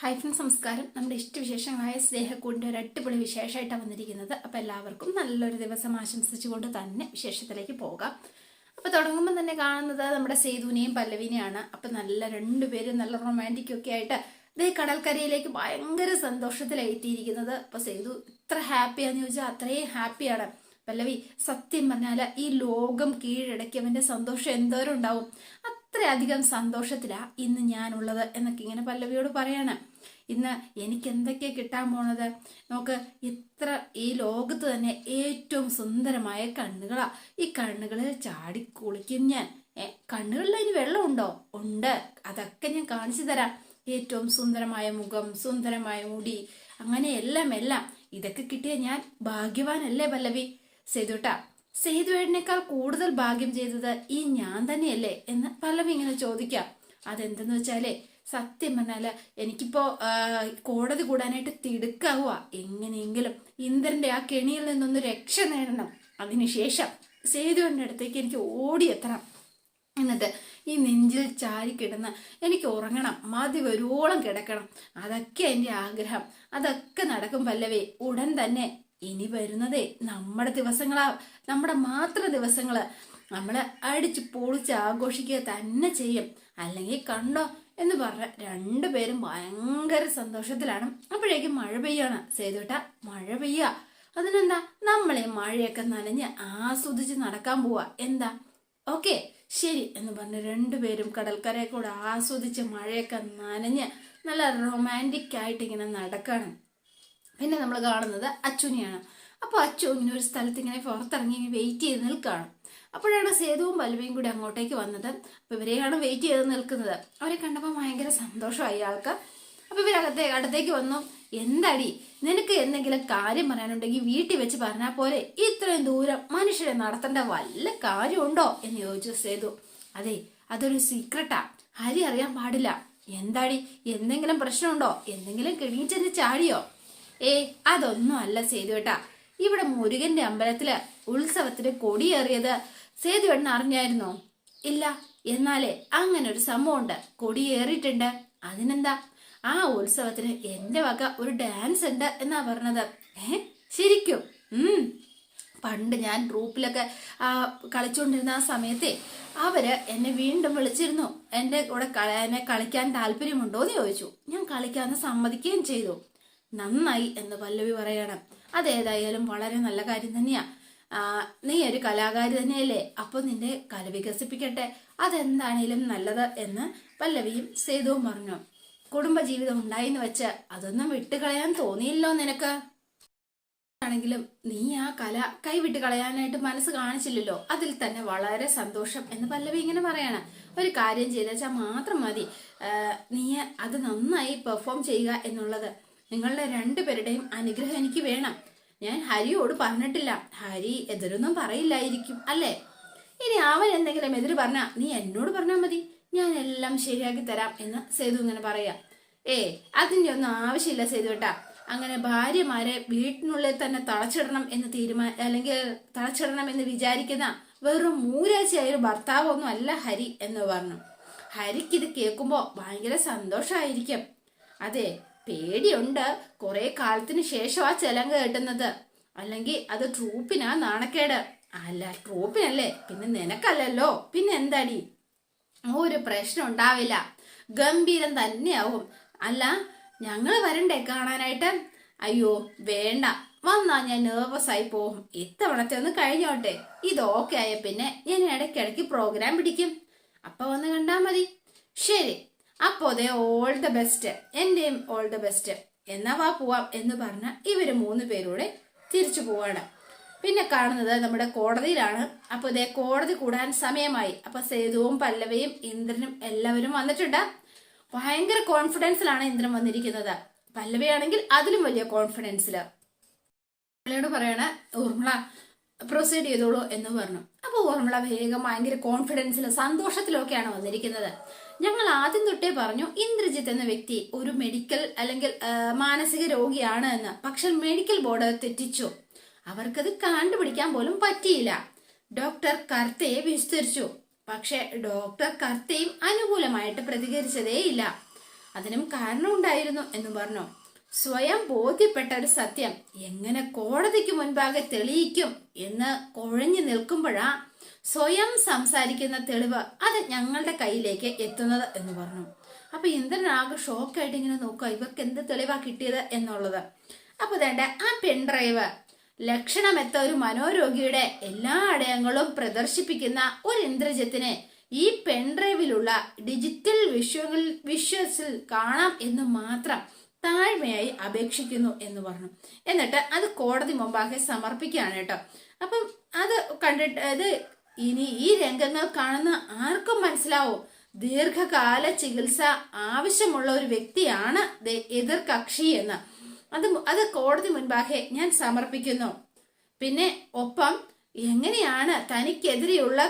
Hi friends നമസ്കാരം നമ്മുടെ ഇഷ്ടവിശേഷങ്ങളായ സ്നേഹക്കൂടിന്റെ ഒരു അടിപൊളി വിശേഷമായിട്ടാണ് വന്നിരിക്കുന്നത്. അപ്പോൾ എല്ലാവർക്കും നല്ലൊരു ദിവസം ആശംസിച്ചുകൊണ്ട് തന്നെ വിശേഷത്തിലേക്ക് പോകാം. അപ്പോൾ തുടങ്ങുമ്പോൾ തന്നെ കാണുന്നത് നമ്മുടെ സേതുവിനെയും പല്ലവിനെയാണ്. അപ്പോൾ നല്ല രണ്ടുപേരും നല്ല റൊമാന്റിക് ഒക്കെ ആയിട്ട് ഇതേ കടൽക്കരയിലേക്ക് ഭയങ്കര സന്തോഷത്തിലെത്തിയിരിക്കുന്നത് അപ്പോൾ സേതു ഇത്ര ഹാപ്പിയാന്ന് ചോദിച്ചാൽ അത്രയും ഹാപ്പിയാണ് പല്ലവി സത്യം പറഞ്ഞാൽ ഈ ലോകം കീഴടക്കിയവന്റെ സന്തോഷം എന്തോരം ഉണ്ടാവും. അത്രയധികം സന്തോഷത്തിലാണ് ഇന്ന് ഞാനുള്ളത് എന്നൊക്കെ ഇങ്ങനെ പല്ലവിയോട് പറയാണ്. ഇന്ന് എനിക്ക് എന്തൊക്കെ കിട്ടാൻ പോണത്? നമുക്ക് ഇത്ര ഈ ലോകത്ത് തന്നെ ഏറ്റവും സുന്ദരമായ കണ്ണുകളാ. ഈ കണ്ണുകളിൽ ചാടി കുളിക്കും ഞാൻ. ഏ കണ്ണുകളിൽ അതിന് വെള്ളമുണ്ടോ? ഉണ്ട്. അതൊക്കെ ഞാൻ കാണിച്ചു തരാം. ഏറ്റവും സുന്ദരമായ മുഖം സുന്ദരമായ മുടി അങ്ങനെ എല്ലാം എല്ലാം. ഇതൊക്കെ കിട്ടിയ ഞാൻ ഭാഗ്യവാനല്ലേ പല്ലവി? സേതുട്ടാ സേതുവേടിനേക്കാൾ കൂടുതൽ ഭാഗ്യം ചെയ്തത് ഈ ഞാൻ തന്നെയല്ലേ എന്ന് പലരും ഇങ്ങനെ ചോദിക്കാം. അതെന്തെന്ന് വെച്ചാലേ സത്യം പറഞ്ഞാൽ എനിക്കിപ്പോ കോടതി കൂടാനായിട്ട് തിടുക്കാവുക. എങ്ങനെയെങ്കിലും ഇന്ദ്രന്റെ ആ കെണിയിൽ നിന്നൊന്ന് രക്ഷ നേടണം. അതിനുശേഷം സേതുവിന്റെ അടുത്തേക്ക് എനിക്ക് ഓടിയെത്തണം. എന്നിട്ട് ഈ നെഞ്ചിൽ ചാരി കിടന്ന് എനിക്ക് ഉറങ്ങണം. മതി വരുവോളം കിടക്കണം. അതൊക്കെ എന്റെ ആഗ്രഹം. അതൊക്കെ നടക്കും പല്ലവേ. ഉടൻ തന്നെ ഇനി വരുന്നതേ നമ്മുടെ ദിവസങ്ങളാ നമ്മുടെ മാത്രം ദിവസങ്ങൾ. നമ്മളെ അടിച്ച് പൊളിച്ച് ആഘോഷിക്കുക തന്നെ ചെയ്യും. അല്ലെങ്കിൽ കണ്ടോ എന്ന് പറഞ്ഞ രണ്ടുപേരും ഭയങ്കര സന്തോഷത്തിലാണ്. അപ്പോഴേക്കും മഴ പെയ്യാണ്. സേതുട്ട മഴ പെയ്യ. അതിനെന്താ? നമ്മളെ മഴയൊക്കെ നനഞ്ഞ് ആസ്വദിച്ച് നടക്കാൻ പോവാ. എന്താ? ഓക്കെ ശരി എന്ന് പറഞ്ഞ് രണ്ടുപേരും കടൽക്കരയെ കൂടെ ആസ്വദിച്ച് മഴയൊക്കെ നനഞ്ഞ് നല്ല റൊമാന്റിക് ആയിട്ട് ഇങ്ങനെ നടക്കണം. പിന്നെ നമ്മൾ കാണുന്നത് അച്ചുനെയാണ് അപ്പോൾ അച്ചു ഇങ്ങനെ ഒരു സ്ഥലത്ത് ഇങ്ങനെ പുറത്തിറങ്ങി വെയിറ്റ് ചെയ്ത് നിൽക്കുകയാണ്. അപ്പോഴാണ് സേതുവും പല്ലവിയും കൂടി അങ്ങോട്ടേക്ക് വന്നത്. അപ്പോൾ ഇവരെയാണ് വെയിറ്റ് ചെയ്ത് നിൽക്കുന്നത്. അവരെ കണ്ടപ്പോൾ ഭയങ്കര സന്തോഷമായി ആൾക്ക്. അപ്പോൾ ഇവരകത്തെ അടുത്തേക്ക് വന്നു. എന്താടി? നിനക്ക് എന്തെങ്കിലും കാര്യം പറയാനുണ്ടെങ്കിൽ വീട്ടിൽ വെച്ച് പറഞ്ഞാൽ പോലെ ഇത്രയും ദൂരം മനുഷ്യരെ നടത്തേണ്ട വല്ല കാര്യമുണ്ടോ? എന്ന് ചോദിച്ചു സേതു. അതെ അതൊരു സീക്രട്ടാ ഹരി അറിയാൻ പാടില്ല. എന്താടി? എന്തെങ്കിലും പ്രശ്നമുണ്ടോ? എന്തെങ്കിലും കിണിച്ചെന്ന് ചാടിയോ? ഏ അതൊന്നും അല്ല സേതുവേട്ടാ ഇവിടെ മുരുകന്റെ അമ്പലത്തിൽ ഉത്സവത്തിന് കൊടിയേറിയത് സേതുവേട്ടൻ അറിഞ്ഞായിരുന്നോ? ഇല്ല എന്നാലേ അങ്ങനെ ഒരു സംഭവമുണ്ട്. കൊടിയേറിയിട്ടുണ്ട്. അതിനെന്താ? ആ ഉത്സവത്തിന് എന്റെ വക ഒരു ഡാൻസ് ഉണ്ട് എന്നാ പറഞ്ഞത്. ഏ ശരിക്കും? ഉം. പണ്ട് ഞാൻ ഗ്രൂപ്പിലൊക്കെ കളിച്ചുകൊണ്ടിരുന്ന ആ സമയത്തെ അവർ എന്നെ വീണ്ടും വിളിച്ചിരുന്നു. എന്റെ കൂടെ എന്നെ കളിക്കാൻ താല്പര്യമുണ്ടോ എന്ന് ചോദിച്ചു. ഞാൻ കളിക്കാന്ന് സമ്മതിക്കുകയും ചെയ്തു. നന്നായി എന്ന് പല്ലവി പറയണം. അതേതായാലും വളരെ നല്ല കാര്യം തന്നെയാ. നീ ഒരു കലാകാരി തന്നെയല്ലേ? അപ്പൊ നിന്റെ കല വികസിപ്പിക്കട്ടെ. അതെന്താണേലും നല്ലത് എന്ന് പല്ലവിയും സേതുവും പറഞ്ഞു. കുടുംബജീവിതം ഉണ്ടായിന്ന് വെച്ച് അതൊന്നും വിട്ടുകളയാൻ തോന്നിയില്ലോ നിനക്ക്? ആണെങ്കിലും നീ ആ കല കൈവിട്ട് കളയാനായിട്ട് മനസ്സ് കാണിച്ചില്ലല്ലോ. അതിൽ തന്നെ വളരെ സന്തോഷം എന്ന് പല്ലവി ഇങ്ങനെ പറയണം. ഒരു കാര്യം ചെയ്തേച്ചാൽ മാത്രം മതി. നീ അത് നന്നായി പെർഫോം ചെയ്യുക എന്നുള്ളത്. നിങ്ങളുടെ രണ്ടുപേരുടെയും അനുഗ്രഹം എനിക്ക് വേണം. ഞാൻ ഹരിയോട് പറഞ്ഞിട്ടില്ല. ഹരി എതിരൊന്നും പറയില്ലായിരിക്കും അല്ലേ? ഇനി അവൻ എന്തെങ്കിലും എതിര് പറഞ്ഞാ നീ എന്നോട് പറഞ്ഞാൽ മതി. ഞാൻ എല്ലാം ശരിയാക്കി തരാം എന്ന് സേതു ഇങ്ങനെ പറയാ. ഏ അതിന്റെ ഒന്നും ആവശ്യമില്ല സേതു കേട്ടാ അങ്ങനെ ഭാര്യമാരെ വീട്ടിനുള്ളിൽ തന്നെ തളച്ചിടണം എന്ന് തീരുമാന അല്ലെങ്കിൽ തളച്ചിടണം എന്ന് വിചാരിക്കുന്ന വെറും മൂരാഴ്ചയായ ഒരു ഭർത്താവൊന്നും അല്ല ഹരി എന്ന് പറഞ്ഞു. ഹരിക്ക് ഇത് കേൾക്കുമ്പോ ഭയങ്കര സന്തോഷമായിരിക്കും അതെ പേടിയുണ്ട്. കുറെ കാലത്തിന് ശേഷം ആ ചെലങ്ക കെട്ടുന്നത്. അല്ലെങ്കിൽ അത് ട്രൂപ്പിനാ നാണക്കേട്. അല്ല ട്രൂപ്പിനല്ലേ? പിന്നെ നിനക്കല്ലല്ലോ. പിന്നെ എന്താടി? ഒരു പ്രശ്നം ഉണ്ടാവില്ല. ഗംഭീരം തന്നെയാവും. അല്ല ഞങ്ങൾ വരണ്ടേ കാണാനായിട്ട്? അയ്യോ വേണ്ട. വന്നാ ഞാൻ നെർവസ് ആയി പോകും. ഇത്തവണത്തെ ഒന്ന് കഴിഞ്ഞോട്ടെ. ഇത് ഓക്കെ ആയ പിന്നെ ഞാൻ ഇടയ്ക്കിടയ്ക്ക് പ്രോഗ്രാം പിടിക്കും. അപ്പൊ വന്ന് കണ്ടാ മതി. ശരി. അപ്പോ അതെ ഓൾ ദ ബെസ്റ്റ് എന്റെയും ഓൾ ദ ബെസ്റ്റ് എന്നാ വാ പോവാം എന്ന് പറഞ്ഞ ഇവർ മൂന്ന് പേരൂടെ തിരിച്ചു പോവാണ്. പിന്നെ കാണുന്നത് നമ്മുടെ കോടതിയിലാണ്. അപ്പൊ ഇതേ കോടതി കൂടാൻ സമയമായി. അപ്പൊ സേതുവും പല്ലവയും ഇന്ദ്രനും എല്ലാവരും വന്നിട്ടുണ്ട്. ഭയങ്കര കോൺഫിഡൻസിലാണ് ഇന്ദ്രൻ വന്നിരിക്കുന്നത്. പല്ലവയാണെങ്കിൽ അതിലും വലിയ കോൺഫിഡൻസിൽ പല്ലവിയോട് പറയണ ഊർമിള പ്രൊസീഡ് ചെയ്തോളൂ എന്ന് പറഞ്ഞു. അപ്പോൾ ഊർമിള വേഗം ഭയങ്കര കോൺഫിഡൻസിലും സന്തോഷത്തിലൊക്കെയാണ് വന്നിരിക്കുന്നത്. ഞങ്ങൾ ആദ്യം തൊട്ടേ പറഞ്ഞു ഇന്ദ്രജിത്ത് എന്ന വ്യക്തി ഒരു മെഡിക്കൽ അല്ലെങ്കിൽ മാനസിക രോഗിയാണ് എന്ന്. പക്ഷെ മെഡിക്കൽ ബോർഡ് തെറ്റിച്ചു. അവർക്കത് കണ്ടുപിടിക്കാൻ പോലും പറ്റിയില്ല. ഡോക്ടർ കർത്തയെ വിസ്തരിച്ചു. പക്ഷെ ഡോക്ടർ കർത്തയും അനുകൂലമായിട്ട് പ്രതികരിച്ചതേയില്ല. അതിനും കാരണമുണ്ടായിരുന്നു എന്ന് പറഞ്ഞു. സ്വയം ബോധ്യപ്പെട്ട ഒരു സത്യം. എങ്ങനെ കോടതിക്ക് മുൻപാകെ തെളിയിക്കും എന്ന് കുഴഞ്ഞു നിൽക്കുമ്പോഴാ സ്വയം സംസാരിക്കുന്ന തെളിവ് അത് ഞങ്ങളുടെ കയ്യിലേക്ക് എത്തുന്നത് എന്ന് പറഞ്ഞു. അപ്പൊ ഇന്ദ്രൻ ആകെ ഷോക്കായിട്ട് ഇങ്ങനെ നോക്കുക ഇവർക്ക് എന്ത് തെളിവാ കിട്ടിയത് എന്നുള്ളത്. അപ്പൊ വേണ്ട ആ പെൺഡ്രൈവ് ലക്ഷണമെത്ത ഒരു മനോരോഗിയുടെ എല്ലാ അടയങ്ങളും പ്രദർശിപ്പിക്കുന്ന ഒരു ഇന്ദ്രജിത്തിനെ ഈ പെൺഡ്രൈവിലുള്ള ഡിജിറ്റൽ വിഷ്വൽ വിഷ്വൽസിൽ കാണാം എന്ന് മാത്രം താഴ്മയായി അപേക്ഷിക്കുന്നു എന്ന് പറഞ്ഞു. എന്നിട്ട് അത് കോടതി മുമ്പാകെ സമർപ്പിക്കുകയാണ് കേട്ടോ. അപ്പം അത് കണ്ടിട്ട് അത് ഇനി ഈ രംഗങ്ങൾ കാണുന്ന ആർക്കും മനസ്സിലാവും. ദീർഘകാല ചികിത്സ ആവശ്യമുള്ള ഒരു വ്യക്തിയാണ് എതിർ കക്ഷി എന്ന്. അത് അത് കോടതി മുൻപാകെ ഞാൻ സമർപ്പിക്കുന്നു. പിന്നെ ഒപ്പം എങ്ങനെയാണ് തനിക്കെതിരെയുള്ള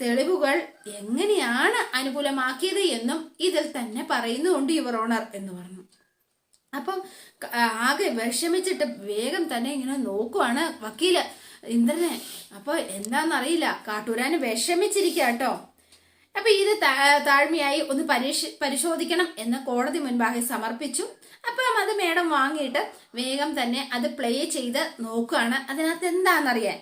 തെളിവുകൾ എങ്ങനെയാണ് അനുകൂലമാക്കിയത് എന്നും ഇതിൽ തന്നെ പറയുന്നുണ്ട് യുവർ ഓണർ എന്ന് പറഞ്ഞു. അപ്പം ആകെ വിഷമിച്ചിട്ട് വേഗം തന്നെ ഇങ്ങനെ നോക്കുവാണ് വക്കീൽ ഇന്ദ്രനെ. അപ്പൊ എന്താന്നറിയില്ല കാട്ടൂരാന് വിഷമിച്ചിരിക്കുക കേട്ടോ അപ്പൊ ഇത് താഴ്മയായി ഒന്ന് പരിശോധിക്കണം എന്ന് കോടതി മുൻപാകെ സമർപ്പിച്ചു. അപ്പം അത് മേഡം വാങ്ങിയിട്ട് വേഗം തന്നെ അത് പ്ലേ ചെയ്ത് നോക്കുകയാണ് അതിനകത്ത് എന്താണെന്നറിയാൻ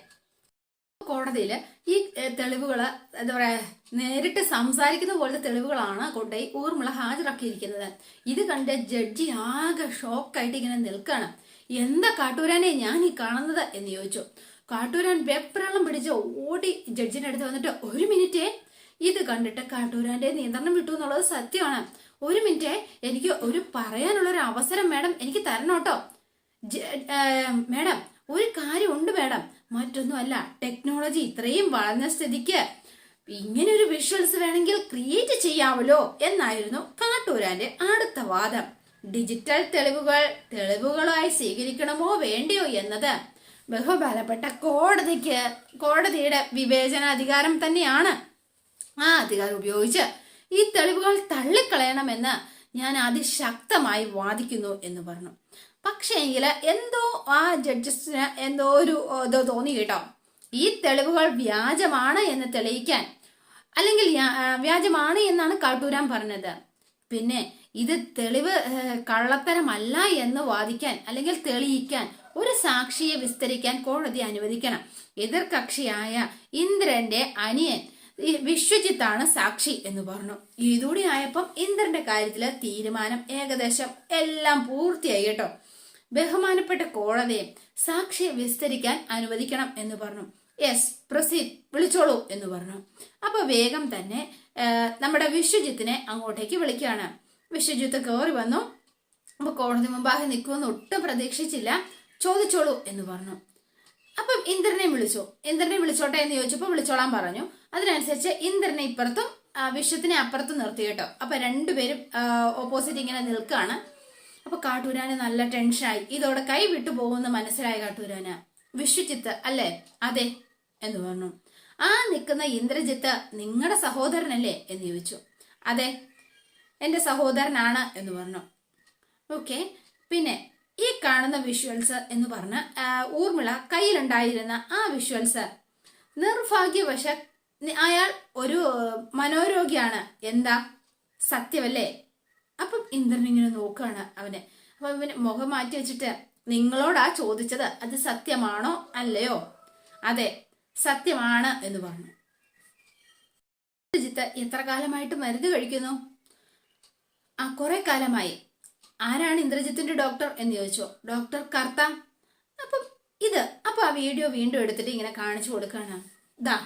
കോടതിയിൽ ഈ തെളിവുകൾ എന്താ പറയാ നേരിട്ട് സംസാരിക്കുന്ന പോലത്തെ തെളിവുകളാണ് കൊണ്ടുപോയി ഊർമിള ഹാജരാക്കിയിരിക്കുന്നത്. ഇത് കണ്ട് ജഡ്ജി ആകെ ഷോക്കായിട്ട് ഇങ്ങനെ നിൽക്കണം. എന്താ കാട്ടൂരാനെ ഞാൻ ഈ കാണുന്നത് എന്ന് ചോദിച്ചു. കാട്ടൂരാൻ വെപ്രാളം പിടിച്ച് ഓടി ജഡ്ജിന്റെ അടുത്ത് വന്നിട്ട് ഒരു മിനിറ്റേ ഇത് കണ്ടിട്ട് കാട്ടൂരാന്റെ നിയന്ത്രണം വിട്ടു എന്നുള്ളത് സത്യമാണ്. ഒരു മിനിറ്റേ എനിക്ക് ഒരു പറയാനുള്ള ഒരു അവസരം മാഡം എനിക്ക് തരണം കേട്ടോ മാഡം ഒരു കാര്യമുണ്ട് മാഡം. മറ്റൊന്നുമല്ല ടെക്നോളജി ഇത്രയും വളർന്ന സ്ഥിതിക്ക് ഇങ്ങനെ ഒരു വിഷ്വൽസ് വേണമെങ്കിൽ ക്രിയേറ്റ് ചെയ്യാമല്ലോ എന്നായിരുന്നു കാട്ടൂരാന്റെ അടുത്ത വാദം. ഡിജിറ്റൽ തെളിവുകൾ തെളിവുകളായി സ്വീകരിക്കണമോ വേണ്ടയോ എന്നത് ബഹുബലപ്പെട്ട കോടതിക്ക് കോടതിയുടെ വിവേചനാധികാരം തന്നെയാണ്. ആ അധികാരം ഉപയോഗിച്ച് ഈ തെളിവുകൾ തള്ളിക്കളയണമെന്ന് ഞാൻ അതിശക്തമായി വാദിക്കുന്നു എന്ന് പറഞ്ഞു. പക്ഷേ എങ്കിൽ എന്തോ ആ ജഡ്ജസിന് എന്തോ ഒരു ഇതോ തോന്നി കേട്ടോ. ഈ തെളിവുകൾ വ്യാജമാണ് എന്ന് തെളിയിക്കാൻ. അല്ലെങ്കിൽ വ്യാജമാണ് എന്നാണ് കാട്ടൂരാൻ പറഞ്ഞത്. പിന്നെ ഇത് തെളിവ് കള്ളത്തരമല്ല എന്ന് വാദിക്കാൻ അല്ലെങ്കിൽ തെളിയിക്കാൻ ഒരു സാക്ഷിയെ വിസ്തരിക്കാൻ കോടതി അനുവദിക്കണം. എതിർകക്ഷിയായ ഇന്ദ്രന്റെ അനിയൻ വിശ്വജിത്താണ് സാക്ഷി എന്ന് പറഞ്ഞു. ഇതുകൂടി ആയപ്പം ഇന്ദ്രന്റെ കാര്യത്തിൽ തീരുമാനം ഏകദേശം എല്ലാം പൂർത്തിയായി കേട്ടോ. ബഹുമാനപ്പെട്ട കോടതിയെ സാക്ഷിയെ വിസ്തരിക്കാൻ അനുവദിക്കണം എന്ന് പറഞ്ഞു. യെസ് പ്രസീദ് വിളിച്ചോളൂ എന്ന് പറഞ്ഞു. അപ്പൊ വേഗം തന്നെ നമ്മുടെ വിശ്വജിത്തിനെ അങ്ങോട്ടേക്ക് വിളിക്കുകയാണ്. വിശ്വജിത്ത് കയറി വന്നു. അപ്പൊ കോടതി മുമ്പാകെ നിൽക്കുമെന്ന് ഒട്ടും പ്രതീക്ഷിച്ചില്ല. ചോദിച്ചോളൂ എന്ന് പറഞ്ഞു. അപ്പം ഇന്ദ്രനെ വിളിച്ചു. ഇന്ദ്രനെ വിളിച്ചോട്ടെ എന്ന് ചോദിച്ചപ്പോൾ വിളിച്ചോളാൻ പറഞ്ഞു. അതിനനുസരിച്ച് ഇന്ദ്രനെ ഇപ്പുറത്തും വിശ്വത്തിനെ അപ്പുറത്തും നിർത്തി കേട്ടോ. അപ്പൊ രണ്ടുപേരും ഓപ്പോസിറ്റ് ഇങ്ങനെ നിൽക്കുകയാണ്. അപ്പൊ കാട്ടൂരാന് നല്ല ടെൻഷനായി ഇതോടെ കൈ വിട്ടു പോകുമെന്ന് മനസ്സിലായ കാട്ടൂരാന്. വിശ്വജിത്ത് അല്ലേ? അതെ എന്ന് പറഞ്ഞു. ആ നിൽക്കുന്ന ഇന്ദ്രജിത്ത് നിങ്ങളുടെ സഹോദരനല്ലേ? എന്ന് ചോദിച്ചു. അതെ എന്റെ സഹോദരനാണ് എന്ന് പറഞ്ഞു. ഓക്കെ. പിന്നെ ഈ കാണുന്ന വിഷ്വൽസ് എന്ന് പറഞ്ഞ് ഊർമിള കയ്യിലുണ്ടായിരുന്ന ആ വിഷ്വൽസ് നിർഭാഗ്യവശ അയാൾ ഒരു മനോരോഗിയാണ്. എന്താ? സത്യമല്ലേ? അപ്പം ഇന്ദ്രൻ ഇങ്ങനെ നോക്കുകയാണ് അവനെ. അപ്പൊ ഇവന് മുഖം മാറ്റി വെച്ചിട്ട് നിങ്ങളോടാ ചോദിച്ചത് അത് സത്യമാണോ അല്ലയോ? അതെ സത്യമാണ് എന്ന് പറഞ്ഞു. ജിത്ത് എത്ര കാലമായിട്ട് മരുന്ന് കഴിക്കുന്നു? ആ കുറെ കാലമായി. ആരാണ് ഇന്ദ്രജിത്തിന്റെ ഡോക്ടർ എന്ന് ചോദിച്ചു. ഡോക്ടർ കർത്ത. അപ്പം ഇത് അപ്പൊ ആ വീഡിയോ വീണ്ടും എടുത്തിട്ട് ഇങ്ങനെ കാണിച്ചു കൊടുക്കുകയാണ് ദാ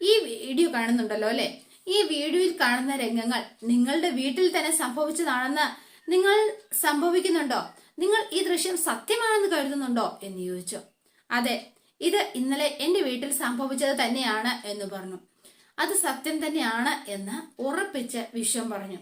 ഈ വീഡിയോ കാണുന്നുണ്ടല്ലോ അല്ലെ? ഈ വീഡിയോയിൽ കാണുന്ന രംഗങ്ങൾ നിങ്ങളുടെ വീട്ടിൽ തന്നെ സംഭവിച്ചതാണെന്ന് നിങ്ങൾ സംഭവിക്കുന്നുണ്ടോ? നിങ്ങൾ ഈ ദൃശ്യം സത്യമാണെന്ന് കരുതുന്നുണ്ടോ എന്ന് ചോദിച്ചു. അതെ ഇത് ഇന്നലെ എന്റെ വീട്ടിൽ സംഭവിച്ചത് തന്നെയാണ് എന്ന് പറഞ്ഞു. അത് സത്യം തന്നെയാണ് എന്ന് ഉറപ്പിച്ച് വിശ്വം പറഞ്ഞു.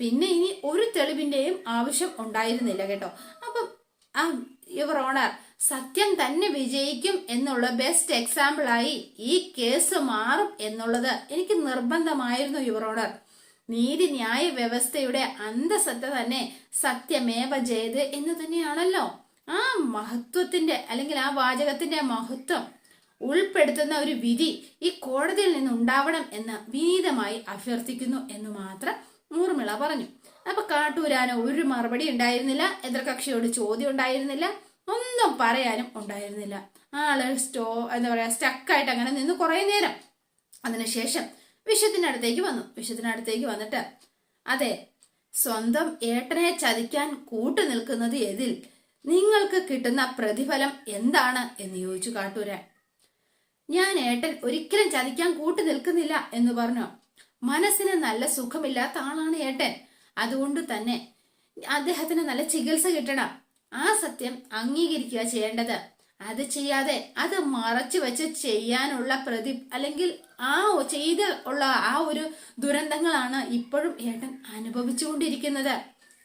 പിന്നെ ഇനി ഒരു തെളിവിന്റെയും ആവശ്യം ഉണ്ടായിരുന്നില്ല കേട്ടോ. അപ്പം ആ യുവർ ഓണർ സത്യം തന്നെ വിജയിക്കും എന്നുള്ള ബെസ്റ്റ് എക്സാമ്പിൾ ആയി ഈ കേസ് മാറും എന്നുള്ളത് എനിക്ക് നിർബന്ധമായിരുന്നു യുവർ ഓണർ നീതിന്യായ വ്യവസ്ഥയുടെ അന്തസത്ത തന്നെ സത്യമേവ ജയത് എന്ന് തന്നെയാണല്ലോ. ആ മഹത്വത്തിന്റെ അല്ലെങ്കിൽ ആ വാചകത്തിന്റെ മഹത്വം ഉൾപ്പെടുത്തുന്ന ഒരു വിധി ഈ കോടതിയിൽ നിന്ന് ഉണ്ടാവണം എന്ന് വിനീതമായി അഭ്യർത്ഥിക്കുന്നു എന്ന് മാത്രം ഊർമിള പറഞ്ഞു. അപ്പൊ കാട്ടൂരാന് ഒരു മറുപടി ഉണ്ടായിരുന്നില്ല. എതിർകക്ഷിയോട് ചോദ്യം ഉണ്ടായിരുന്നില്ല. ഒന്നും പറയാനും ഉണ്ടായിരുന്നില്ല. ആൾ സ്റ്റോ എന്താ പറയാ സ്റ്റക്കായിട്ട് അങ്ങനെ നിന്ന് കുറെ നേരം. അതിനുശേഷം വിശ്വത്തിന്റെ അടുത്തേക്ക് വന്നു. വിശ്വത്തിന്റെ അടുത്തേക്ക് വന്നിട്ട് അതെ സ്വന്തം ഏട്ടനെ ചതിക്കാൻ കൂട്ടു നിൽക്കുന്നത് എതിൽ നിങ്ങൾക്ക് കിട്ടുന്ന പ്രതിഫലം എന്താണ്? എന്ന് ചോദിച്ചു കാട്ടൂരാൻ. ഞാൻ ഏട്ടൻ ഒരിക്കലും ചതിക്കാൻ കൂട്ടു നിൽക്കുന്നില്ല എന്ന് പറഞ്ഞു. മനസ്സിന് നല്ല സുഖമില്ലാത്ത ആളാണ് ഏട്ടൻ. അതുകൊണ്ട് തന്നെ അദ്ദേഹത്തിന് നല്ല ചികിത്സ കിട്ടണം. ആ സത്യം അംഗീകരിക്കുക ചെയ്യേണ്ടത്. അത് ചെയ്യാതെ അത് മറച്ചു വെച്ച് ചെയ്യാനുള്ള പ്രതി അല്ലെങ്കിൽ ആ ചെയ്ത് ഉള്ള ആ ഒരു ദുരന്തങ്ങളാണ് ഇപ്പോഴും ഏട്ടൻ അനുഭവിച്ചുകൊണ്ടിരിക്കുന്നത്.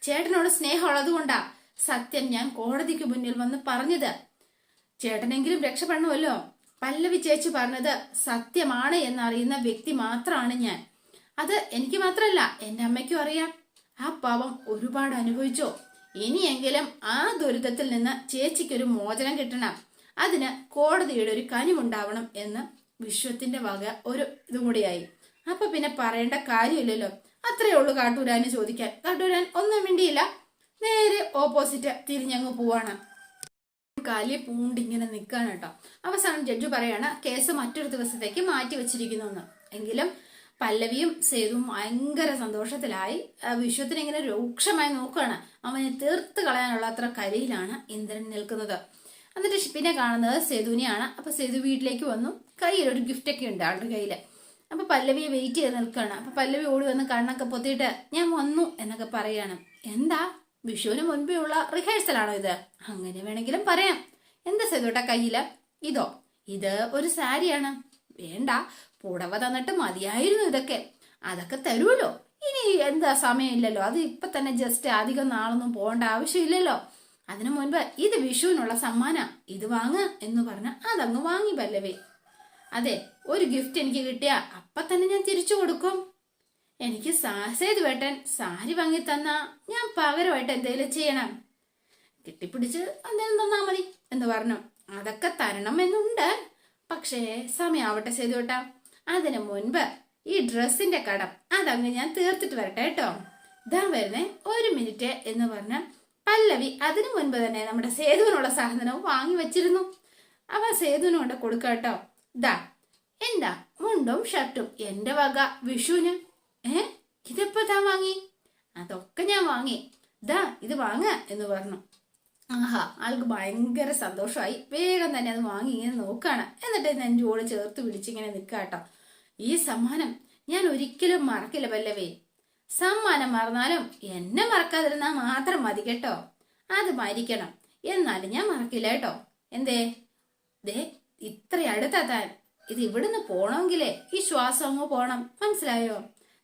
ചേട്ടനോട് സ്നേഹമുള്ളത് കൊണ്ടാ സത്യം ഞാൻ കോടതിക്ക് മുന്നിൽ വന്ന് പറഞ്ഞത്. ചേട്ടനെങ്കിലും രക്ഷപ്പെടണമല്ലോ. പല്ലവി ചേച്ചി പറഞ്ഞത് സത്യമാണ് എന്നറിയുന്ന വ്യക്തി മാത്രമാണ് ഞാൻ. അത് എനിക്ക് മാത്രമല്ല എന്റെ അമ്മയ്ക്കും അറിയാം. ആ പാവം ഒരുപാട് അനുഭവിച്ചോ? ഇനിയെങ്കിലും ആ ദുരിതത്തിൽ നിന്ന് ചേച്ചിക്കൊരു മോചനം കിട്ടണം. അതിന് കോടതിയുടെ ഒരു കനിവുണ്ടാവണം എന്ന് വിശ്വത്തിന്റെ വക ഒരു ഇതും കൂടിയായി. അപ്പൊ പിന്നെ പറയേണ്ട കാര്യമില്ലല്ലോ. അത്രയേ ഉള്ളൂ കാട്ടൂരാന് ചോദിക്കാൻ. കാട്ടൂരാൻ ഒന്നും വേണ്ടിയില്ല നേരെ ഓപ്പോസിറ്റ് തിരിഞ്ഞങ്ങ് പോവാണ്. കാലി പൂണ്ടിങ്ങനെ നിൽക്കാണ് കേട്ടോ. അവസാനം ജഡ്ജു പറയാണ് കേസ് മറ്റൊരു ദിവസത്തേക്ക് മാറ്റി വെച്ചിരിക്കുന്നു എങ്കിലും പല്ലവിയും സേതുവും ഭയങ്കര സന്തോഷത്തിലായി. വിശ്വത്തിന് ഇങ്ങനെ രൂക്ഷമായി നോക്കുകയാണ് അവനെ തീർത്ത് കളയാനുള്ള അത്ര കരയിലാണ് ഇന്ദ്രൻ നിൽക്കുന്നത്. എന്നിട്ട് പിന്നെ കാണുന്നത് സേതുവിനെയാണ്. അപ്പൊ സേതു വീട്ടിലേക്ക് വന്നു. കയ്യിൽ ഒരു ഗിഫ്റ്റ് ഒക്കെ ഉണ്ട് ആളുടെ കയ്യിൽ അപ്പൊ പല്ലവിയെ വെയിറ്റ് ചെയ്ത് നിൽക്കുകയാണ്. അപ്പൊ പല്ലവി ഓടി വന്ന് കണ്ണൊക്കെ പൊത്തിയിട്ട് ഞാൻ വന്നു എന്നൊക്കെ പറയാണ്. എന്താ? വിഷുവിന് മുൻപേ ഉള്ള റിഹേഴ്സൽ ആണോ ഇത്? അങ്ങനെ വേണമെങ്കിലും പറയാം. എന്താ സേതുട്ട കയ്യിൽ? ഇതോ? ഇത് ഒരു സാരിയാണ്. വേണ്ട. പുടവ തന്നിട്ട് മതിയായിരുന്നു ഇതൊക്കെ. അതൊക്കെ തരുമല്ലോ ഇനി എന്താ സമയമില്ലല്ലോ. അത് ഇപ്പൊ തന്നെ ജസ്റ്റ് അധികം നാളൊന്നും പോകേണ്ട ആവശ്യമില്ലല്ലോ. അതിനു മുൻപ് ഇത് വിഷുവിനുള്ള സമ്മാന. ഇത് വാങ്ങ എന്ന് പറഞ്ഞ അതങ്ങ് വാങ്ങി പല്ലവേ. അതെ ഒരു ഗിഫ്റ്റ് എനിക്ക് കിട്ടിയ അപ്പൊ തന്നെ ഞാൻ തിരിച്ചു കൊടുക്കും. എനിക്ക് സാസേത് വേട്ടൻ സാരി വാങ്ങി തന്ന ഞാൻ പകരമായിട്ട് എന്തെങ്കിലും ചെയ്യണം. കിട്ടിപ്പിടിച്ച് എന്തെങ്കിലും തന്നാ മതി എന്ന് പറഞ്ഞു. അതൊക്കെ തരണം എന്നുണ്ട്. പക്ഷേ സമയാവട്ടെ ചെയ്തു കേട്ടാ അതിനു മുൻപ് ഈ ഡ്രസ്സിന്റെ കടം അതങ്ങ് ഞാൻ തീർത്തിട്ട് വരട്ടെ കേട്ടോ. ഇതാ വരുന്നേ ഒരു മിനിറ്റ് എന്ന് പറഞ്ഞ പല്ലവി അതിനു മുൻപ് തന്നെ നമ്മുടെ സേതുവിനുള്ള സാധനവും വാങ്ങി വെച്ചിരുന്നു. അവ സേതുവിന് കൊണ്ട് കൊടുക്കാം കേട്ടോ. ദാ എന്താ മുണ്ടും ഷർട്ടും എന്റെ വക വിഷുവിന്? ഏ ഇതിപ്പോ താൻ വാങ്ങി? അതൊക്കെ ഞാൻ വാങ്ങി. ദാ ഇത് വാങ്ങ എന്ന് പറഞ്ഞു. ആഹാ ആൾക്ക് ഭയങ്കര സന്തോഷമായി. വേഗം തന്നെ അത് വാങ്ങി ഇങ്ങനെ നോക്കാണ്. എന്നിട്ട് ഞാൻ നെഞ്ചോട് ചേർത്ത് പിടിച്ചിങ്ങനെ നിൽക്കാട്ടോ ഈ സമ്മാനം ഞാൻ ഒരിക്കലും മറക്കില്ല പല്ലവേ. സമ്മാനം മറന്നാലും എന്നെ മറക്കാതിരുന്നാ മാത്രം മതി കേട്ടോ. അത് മരിക്കണം. എന്നാലും ഞാൻ മറക്കില്ല കേട്ടോ. എന്തേ? ദേ ഇത്ര അടുത്താ താൻ. ഇത് ഇവിടുന്ന് പോണമെങ്കിലേ ഈ ശ്വാസം അങ്ങ് പോണം. മനസ്സിലായോ?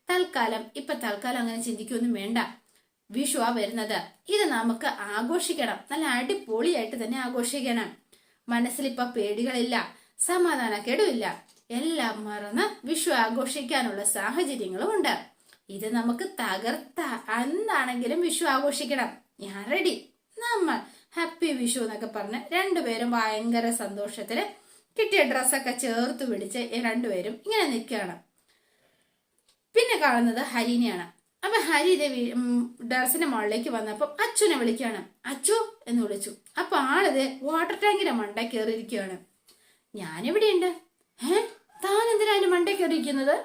തൽക്കാലം ഇപ്പൊ തൽക്കാലം അങ്ങനെ ചിന്തിക്കൊന്നും വേണ്ട. വിഷു ആ വരുന്നത്. ഇത് നമുക്ക് ആഘോഷിക്കണം. നല്ല അടിപൊളിയായിട്ട് തന്നെ ആഘോഷിക്കണം. മനസ്സിലിപ്പൊ പേടികളില്ല. സമാധാനക്കേടുമില്ല എല്ലാം മറന്ന് വിഷു ആഘോഷിക്കാനുള്ള സാഹചര്യങ്ങളും ഉണ്ട്. ഇത് നമുക്ക് തകർത്ത അന്നാണെങ്കിലും വിഷു ആഘോഷിക്കണം. ഞാൻ റെഡി നമ്മൾ ഹാപ്പി വിഷു എന്നൊക്കെ പറഞ്ഞ് രണ്ടുപേരും ഭയങ്കര സന്തോഷത്തിൽ കിട്ടിയ ഡ്രസ്സൊക്കെ ചേർത്ത് പിടിച്ച് രണ്ടുപേരും ഇങ്ങനെ നിൽക്കുകയാണ്. പിന്നെ കാണുന്നത് ഹരിനെയാണ്. അപ്പൊ ഹരി ദേവി ഡ്രസ്സിന്റെ മുകളിലേക്ക് വന്നപ്പോൾ അച്ഛനെ വിളിക്കുകയാണ്. അച്ചു എന്ന് വിളിച്ചു. അപ്പൊ ആളിത് വാട്ടർ ടാങ്കിന്റെ മണ്ട കയറിയിരിക്കുകയാണ്. ഞാനിവിടെയുണ്ട്. ഏ? താൻ എന്തിനാ അതിന്റെ മണ്ട കയറിയിരിക്കുന്നത്?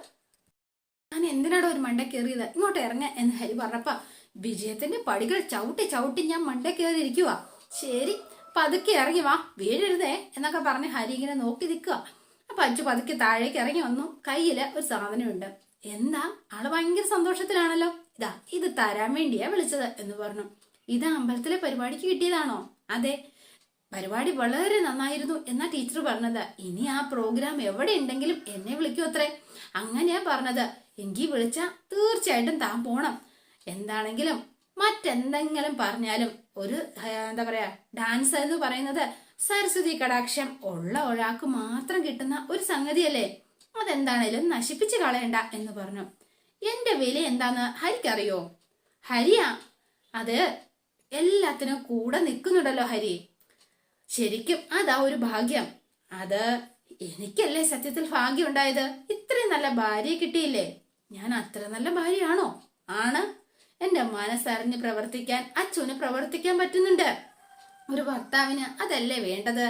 താൻ എന്തിനാടോ ഒരു മണ്ട കയറിയത്? ഇങ്ങോട്ട് ഇറങ്ങ എന്ന് ഹരി പറഞ്ഞപ്പ വിജയത്തിന്റെ പടികൾ ചവിട്ടി ചവിട്ടി ഞാൻ മണ്ട കയറിയിരിക്കുക ശരി പതുക്കെ ഇറങ്ങി വാ വീഴരുതേ എന്നൊക്കെ പറഞ്ഞ് ഹരി ഇങ്ങനെ നോക്കി നിൽക്കുക അപ്പൊ അച്ചു പതുക്കെ താഴേക്ക് ഇറങ്ങി വന്നു. കയ്യിൽ ഒരു സാധനമുണ്ട്. എന്താ? ആൾ ഭയങ്കര സന്തോഷത്തിലാണല്ലോ. ഇതാ ഇത് തരാൻ വേണ്ടിയാ വിളിച്ചത് എന്ന് പറഞ്ഞു. ഇത് അമ്പലത്തിലെ പരിപാടിക്ക് കിട്ടിയതാണോ? അതെ പരിപാടി വളരെ നന്നായിരുന്നു എന്നാ ടീച്ചർ പറഞ്ഞത്. ഇനി ആ പ്രോഗ്രാം എവിടെ ഉണ്ടെങ്കിലും എന്നെ വിളിക്കൂ അത്രേ. അങ്ങനെയാ പറഞ്ഞത്. എങ്കിൽ വിളിച്ച തീർച്ചയായിട്ടും താൻ പോണം. എന്താണെങ്കിലും മറ്റെന്തെങ്കിലും പറഞ്ഞാലും ഒരു എന്താ പറയാ ഡാൻസ് എന്ന് പറയുന്നത് സരസ്വതി കടാക്ഷം ഉള്ള ഒരാൾക്ക് മാത്രം കിട്ടുന്ന ഒരു സംഗതിയല്ലേ? അതെന്താണേലും നശിപ്പിച്ചു കളയണ്ട എന്ന് പറഞ്ഞു. എന്റെ വില എന്താന്ന് ഹരിക്കറിയോ? ഹരിയാ അത് എല്ലാത്തിനും കൂടെ നിൽക്കുന്നുണ്ടല്ലോ ഹരി. ശരിക്കും അതാ ഒരു ഭാഗ്യം. അത് എനിക്കല്ലേ സത്യത്തിൽ ഭാഗ്യം ഉണ്ടായത് ഇത്രയും നല്ല ഭാര്യയെ കിട്ടിയില്ലേ? ഞാൻ അത്ര നല്ല ഭാര്യയാണോ? ആണ്. എന്റെ മനസ്സറിഞ്ഞ് പ്രവർത്തിക്കാൻ അച്ഛന് പ്രവർത്തിക്കാൻ പറ്റുന്നുണ്ട്. ഒരു ഭർത്താവിന് അതല്ലേ വേണ്ടത്?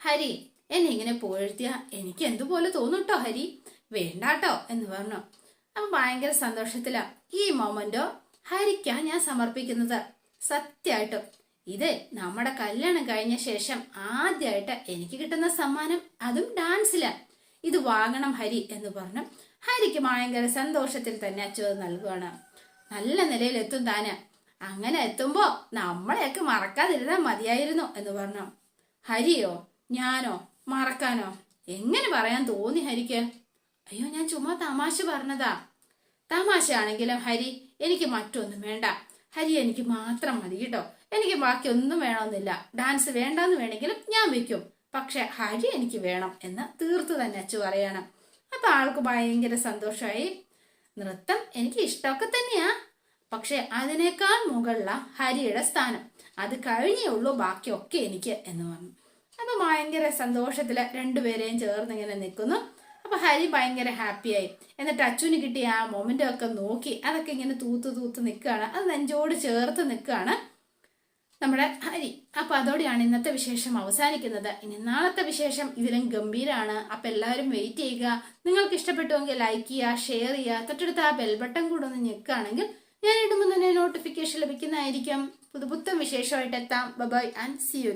ഹരി എന്നെ ഇങ്ങനെ പുകഴ്ത്തിയ എനിക്ക് എന്തുപോലെ തോന്നുട്ടോ ഹരി? വേണ്ടാട്ടോ എന്ന് പറഞ്ഞു. അപ്പൊ ഭയങ്കര സന്തോഷത്തിലാ. ഈ മൊമെന്റോ ഹരിക്കാ ഞാൻ സമർപ്പിക്കുന്നത്. സത്യമായിട്ടും ഇത് നമ്മുടെ കല്യാണം കഴിഞ്ഞ ശേഷം ആദ്യമായിട്ട് എനിക്ക് കിട്ടുന്ന സമ്മാനം അതും ഡാൻസില. ഇത് വാങ്ങണം ഹരി എന്ന് പറഞ്ഞു. ഹരിക്ക് ഭയങ്കര സന്തോഷത്തിൽ തന്നെ അച്ചു അത് നൽകുകയാണ് നല്ല നിലയിൽ എത്തും താന്. അങ്ങനെ എത്തുമ്പോ നമ്മളെയൊക്കെ മറക്കാതിരുന്നാൽ മതിയായിരുന്നു എന്ന് പറഞ്ഞു. ഹരിയോ ഞാനോ മറക്കാനോ? എങ്ങനെ പറയാൻ തോന്നി ഹരിക്ക്? അയ്യോ ഞാൻ ചുമ്മാ തമാശ പറഞ്ഞതാ. തമാശ ആണെങ്കിലും ഹരി എനിക്ക് മറ്റൊന്നും വേണ്ട. ഹരി എനിക്ക് മാത്രം മതി കേട്ടോ. എനിക്ക് ബാക്കി ഒന്നും വേണമെന്നില്ല. ഡാൻസ് വേണ്ടെന്ന് വേണമെങ്കിലും ഞാൻ വെക്കും. പക്ഷെ ഹരി എനിക്ക് വേണം എന്ന് തീർത്തു തന്നെ അച്ചു പറയണം. അപ്പൊ ആൾക്ക് ഭയങ്കര സന്തോഷമായി. നൃത്തം എനിക്ക് ഇഷ്ടമൊക്കെ തന്നെയാ. പക്ഷെ അതിനേക്കാൾ മുകളില ഹരിയുടെ സ്ഥാനം. അത് കഴിഞ്ഞേ ഉള്ളൂ ബാക്കിയൊക്കെ എനിക്ക് എന്ന് പറഞ്ഞു. അപ്പൊ ഭയങ്കര സന്തോഷത്തിൽ രണ്ടുപേരെയും ചേർന്ന് ഇങ്ങനെ നിൽക്കുന്നു. അപ്പൊ ഹരി ഭയങ്കര ഹാപ്പിയായി. എന്നിട്ട് അച്ഛന് കിട്ടിയ ആ മൊമെന്റ് ഒക്കെ നോക്കി അതൊക്കെ ഇങ്ങനെ തൂത്ത് തൂത്ത് നിൽക്കുകയാണ്. അത് നെഞ്ചോട് ചേർത്ത് നിൽക്കുകയാണ്. നമ്മുടെ ഹരി. അപ്പൊ അതോടെയാണ് ഇന്നത്തെ വിശേഷം അവസാനിക്കുന്നത്. ഇനി നാളത്തെ വിശേഷം ഇതിലും ഗംഭീരാണ്. അപ്പൊ എല്ലാവരും വെയിറ്റ് ചെയ്യുക. നിങ്ങൾക്ക് ഇഷ്ടപ്പെട്ടുവെങ്കിൽ ലൈക്ക് ചെയ്യുക ഷെയർ ചെയ്യുക. തൊട്ടടുത്ത് ആ ബെൽ ബട്ടൺ കൂടെ ഒന്ന് ഞെക്കുകയാണെങ്കിൽ ഞാൻ ഇടുമ്പോൾ തന്നെ നോട്ടിഫിക്കേഷൻ ലഭിക്കുന്നതായിരിക്കും. പുതുപുത്തൻ വിശേഷമായിട്ട് എത്താം. Bye-bye and C U